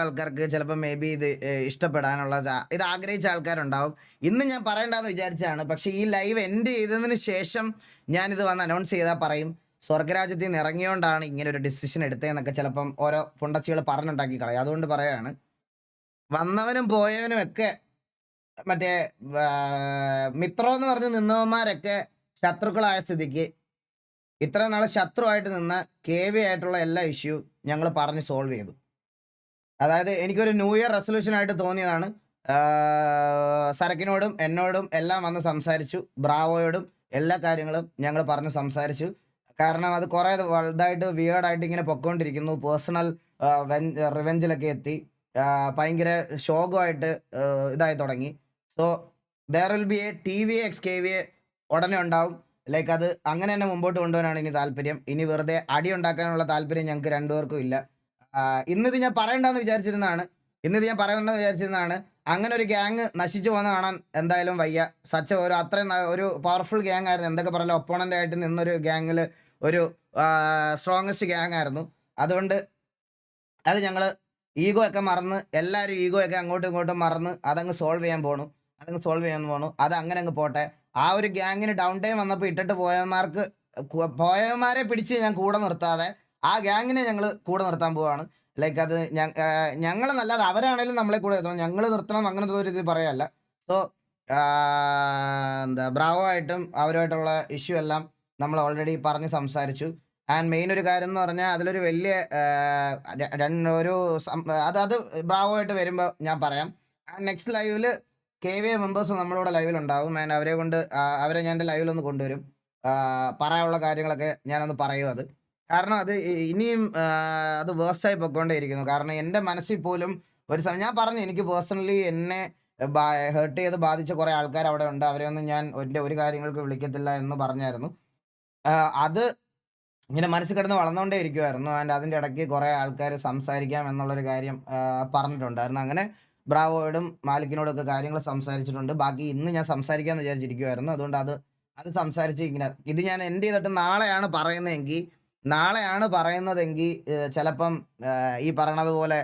ആൾക്കാർക്ക് ചിലപ്പോൾ may be ഇത് ഇഷ്ടപ്പെടാനുള്ള ഇത് ആഗ്രഹിച്ച ആൾക്കാരുണ്ടാവും. ഇന്ന് ഞാൻ പറയണ്ടെന്ന് വിചാരിച്ചതാണ്. പക്ഷേ ഈ ലൈവ് എൻഡ് ചെയ്തതിന് ശേഷം ഞാനിത് വന്ന് അനൗൺസ് ചെയ്താൽ പറയും സ്വർഗരാജ്യത്തിൽ നിന്ന് ഇറങ്ങിയോണ്ടാണ് ഇങ്ങനെ ഒരു ഡിസിഷൻ എടുത്തതെന്നൊക്കെ ചിലപ്പം ഓരോ പുണ്ടച്ചികൾ പറഞ്ഞുണ്ടാക്കി കളയും. അതുകൊണ്ട് പറയാണ് വന്നവനും പോയവനും ഒക്കെ മറ്റേ മിത്രം എന്ന് പറഞ്ഞ് നിന്നവന്മാരൊക്കെ ശത്രുക്കളായ സ്ഥിതിക്ക് ഇത്ര നാൾ ശത്രുവായിട്ട് നിന്ന കെ വി ആയിട്ടുള്ള എല്ലാ ഇഷ്യൂ ഞങ്ങൾ പറഞ്ഞ് സോൾവ് ചെയ്തു. അതായത് എനിക്കൊരു ന്യൂ ഇയർ റെസൊല്യൂഷൻ ആയിട്ട് തോന്നിയതാണ്. സരക്കിനോടും എന്നോടും എല്ലാം വന്ന് സംസാരിച്ചു. ബ്രാവോയോടും എല്ലാ കാര്യങ്ങളും ഞങ്ങൾ പറഞ്ഞ് സംസാരിച്ചു. കാരണം അത് കുറേ വലുതായിട്ട് വിയേർഡായിട്ട് ഇങ്ങനെ പൊക്കോണ്ടിരിക്കുന്നു. പേഴ്സണൽ റിവെഞ്ചിലൊക്കെ എത്തി. ഭയങ്കര ശോകമായിട്ട് ഇതായി തുടങ്ങി. So there will be a T V X K V A ഉടനെ ഉണ്ടാവും. ലൈക്ക് അത് അങ്ങനെ തന്നെ മുമ്പോട്ട് കൊണ്ടുപോകാനാണ് ഇനി താല്പര്യം. ഇനി വെറുതെ അടി ഉണ്ടാക്കാനുള്ള താല്പര്യം ഞങ്ങൾക്ക് രണ്ടുപേർക്കും ഇല്ല. ഇന്നിത് ഞാൻ പറയണ്ടെന്ന് വിചാരിച്ചിരുന്നതാണ്. ഇന്നിത് ഞാൻ പറയണ്ടെന്ന് വിചാരിച്ചിരുന്നതാണ്. അങ്ങനെ ഒരു ഗ്യാങ് നശിച്ചു പോകുന്ന കാണാൻ എന്തായാലും വയ്യ. സച്ച ഒരു അത്രയും ഒരു പവർഫുൾ ഗ്യാങ് ആയിരുന്നു. എന്തൊക്കെ പറയാം ഒപ്പോണന്റ് ആയിട്ട് നിന്നൊരു ഗ്യാങ്ങിൽ ഒരു സ്ട്രോങ്ങസ്റ്റ് ഗ്യാങ് ആയിരുന്നു. അതുകൊണ്ട് അത് ഞങ്ങൾ ഈഗോ ഒക്കെ മറന്ന് എല്ലാവരും ഈഗോ ഒക്കെ അങ്ങോട്ടും ഇങ്ങോട്ടും മറന്ന് അതങ്ങ് സോൾവ് ചെയ്യാൻ പോണു. അതങ്ങ് സോൾവ് ചെയ്യാൻ പോണു. അത് അങ്ങനെ അങ്ങ് പോട്ടെ. ആ ഒരു ഗ്യാങ്ങിന് ഡൗൺ ടൈം വന്നപ്പോൾ ഇട്ടിട്ട് പോയവന്മാർക്ക് പോയവന്മാരെ പിടിച്ച് ഞാൻ കൂടെ നിർത്താതെ ആ ഗ്യാങ്ങിനെ ഞങ്ങൾ കൂടെ നിർത്താൻ പോവാണ്. ലൈക്ക് അത് ഞങ്ങൾ നല്ലാതെ അവരാണേലും നമ്മളെ കൂടെ നിർത്തണം. ഞങ്ങൾ നിർത്തണം അങ്ങനത്തെ ഒരു ഇത് പറയല്ല. സോ എന്താ ബ്രാവോ ആയിട്ടും അവരുമായിട്ടുള്ള ഇഷ്യൂ എല്ലാം നമ്മൾ ഓൾറെഡി പറഞ്ഞ് സംസാരിച്ചു. ആൻഡ് മെയിൻ ഒരു കാര്യം എന്ന് പറഞ്ഞാൽ അതിലൊരു വലിയ രണ്ട് ഒരു അത് അത് ബ്രാവോ ആയിട്ട് വരുമ്പോൾ ഞാൻ പറയാം. ആൻഡ് നെക്സ്റ്റ് ലൈവിൽ കെ വി എ മെമ്പേഴ്സ് നമ്മളിവിടെ ലൈവിൽ ഉണ്ടാവും. ആൻഡ് അവരെ കൊണ്ട് അവരെ ഞാൻ എന്റെ ലൈവിലൊന്ന് കൊണ്ടുവരും. പറയാനുള്ള കാര്യങ്ങളൊക്കെ ഞാനൊന്ന് പറയും അത്. കാരണം അത് ഇനിയും അത് വേഴ്സായി പൊക്കോണ്ടേയിരിക്കുന്നു കാരണം എന്റെ മനസ്സിൽ പോലും ഒരു സമയം ഞാൻ പറഞ്ഞു എനിക്ക് പേഴ്സണലി എന്നെ ഹേർട്ട് ചെയ്ത് ബാധിച്ച കുറേ ആൾക്കാർ അവിടെ ഉണ്ട്. അവരെ ഒന്നും ഞാൻ എന്റെ ഒരു കാര്യങ്ങൾക്ക് വിളിക്കത്തില്ല എന്ന് പറഞ്ഞായിരുന്നു. അത് ഇങ്ങനെ മനസ്സിൽ കിടന്ന് വളർന്നുകൊണ്ടേ ഇരിക്കുമായിരുന്നു ആൻഡ് അതിന്റെ ഇടയ്ക്ക് കുറേ ആൾക്കാർ സംസാരിക്കാം എന്നുള്ളൊരു കാര്യം പറഞ്ഞിട്ടുണ്ടായിരുന്നു. അങ്ങനെ ബ്രാവോയോടും മാലിക്കിനോടും ഒക്കെ കാര്യങ്ങൾ സംസാരിച്ചിട്ടുണ്ട്. ബാക്കി ഇന്ന് ഞാൻ സംസാരിക്കാമെന്ന് വിചാരിച്ചിരിക്കുമായിരുന്നു അതുകൊണ്ട് അത് അത് സംസാരിച്ച് ഇങ്ങനെ ഇത് ഞാൻ എന്റെ ചെയ്തിട്ട് നാളെയാണ് പറയുന്നതെങ്കിൽ നാളെയാണ് പറയുന്നതെങ്കിൽ ചിലപ്പം ഈ പറയണതുപോലെ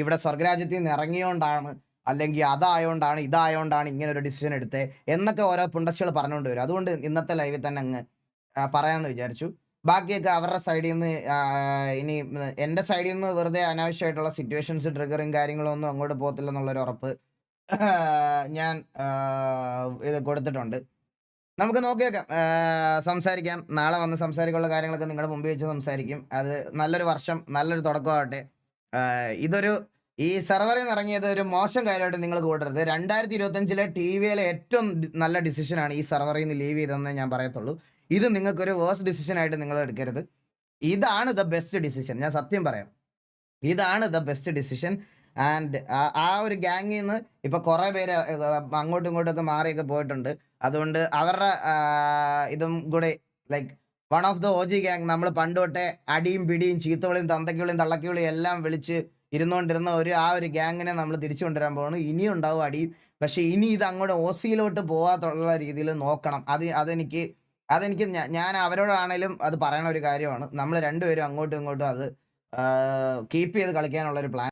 ഇവിടെ സ്വർഗരാജ്യത്തിൽ നിന്ന് ഇറങ്ങിയോണ്ടാണ് അല്ലെങ്കിൽ അതായോണ്ടാണ് ഇതായോണ്ടാണ് ഇങ്ങനെ ഒരു ഡിസിഷൻ എടുത്തത് എന്നൊക്കെ ഓരോ പുണ്ടച്ചുകൾ പറഞ്ഞുകൊണ്ട് വരും. അതുകൊണ്ട് ഇന്നത്തെ ലൈവിൽ തന്നെ അങ്ങ് പറയാമെന്ന് വിചാരിച്ചു. ബാക്കിയൊക്കെ അവരുടെ സൈഡിൽ നിന്ന് ഇനി എന്റെ സൈഡിൽ നിന്ന് വെറുതെ അനാവശ്യമായിട്ടുള്ള സിറ്റുവേഷൻസ് ട്രിഗറും കാര്യങ്ങളൊന്നും അങ്ങോട്ട് പോകത്തില്ല എന്നുള്ളൊരു ഉറപ്പ് ഞാൻ ഇത് കൊടുത്തിട്ടുണ്ട്. നമുക്ക് നോക്കിയേക്കാം. സംസാരിക്കാം. നാളെ വന്ന് സംസാരിക്കാനുള്ള കാര്യങ്ങളൊക്കെ നിങ്ങളുടെ മുമ്പിൽ വെച്ച് സംസാരിക്കും. അത് നല്ലൊരു വർഷം നല്ലൊരു തുടക്കമാകട്ടെ. ഇതൊരു ഈ സെർവറിൽ നിന്ന് ഇറങ്ങിയത് ഒരു മോശം കാര്യമായിട്ട് നിങ്ങൾ കൂട്ടരുത്. രണ്ടായിരത്തി ഇരുപത്തഞ്ചിലെ ടി വിയിലെ ഏറ്റവും നല്ല ഡിസിഷനാണ് ഈ സെർവറിൽ നിന്ന് ലീവ് ചെയ്തതെന്ന് ഞാൻ പറയത്തുള്ളൂ. ഇത് നിങ്ങൾക്കൊരു വേഴ്സ് ഡിസിഷൻ ആയിട്ട് നിങ്ങൾ എടുക്കരുത്. ഇതാണ് ദ ബെസ്റ്റ് ഡിസിഷൻ ഞാൻ സത്യം പറയാം. ഇതാണ് ദ ബെസ്റ്റ് ഡിസിഷൻ ആൻഡ് ആ ഒരു ഗ്യാങ്ങിൽ നിന്ന് ഇപ്പൊ കുറെ പേര് അങ്ങോട്ടും ഇങ്ങോട്ടും ഒക്കെ മാറിയൊക്കെ പോയിട്ടുണ്ട്. അതുകൊണ്ട് അവരുടെ ഇതും കൂടെ like one of the OG gang നമ്മൾ പണ്ട് തൊട്ടേ അടിയും പിടിയും ചീത്തവിളിയും തന്തയ്ക്കുളിയും തള്ളക്കുളിയും എല്ലാം വിളിച്ച് ഇരുന്നുകൊണ്ടിരുന്ന ഒരു ആ ഒരു ഗ്യാങ്ങിനെ നമ്മൾ തിരിച്ചു കൊണ്ടുവരാൻ പോകണം ഇനിയും ഉണ്ടാവും അടിയും. പക്ഷേ ഇനി ഇത് അങ്ങോട്ട് ഓസിയിലോട്ട് സിയിലോട്ട് പോകാത്തുള്ള രീതിയിൽ നോക്കണം. അത് അതെനിക്ക് അതെനിക്ക് ഞാൻ അവരോടാണേലും അത് പറയണ ഒരു കാര്യമാണ്. നമ്മൾ രണ്ടുപേരും അങ്ങോട്ടും ഇങ്ങോട്ടും അത് കീപ്പ് ചെയ്ത് കളിക്കാനുള്ള ഒരു പ്ലാൻ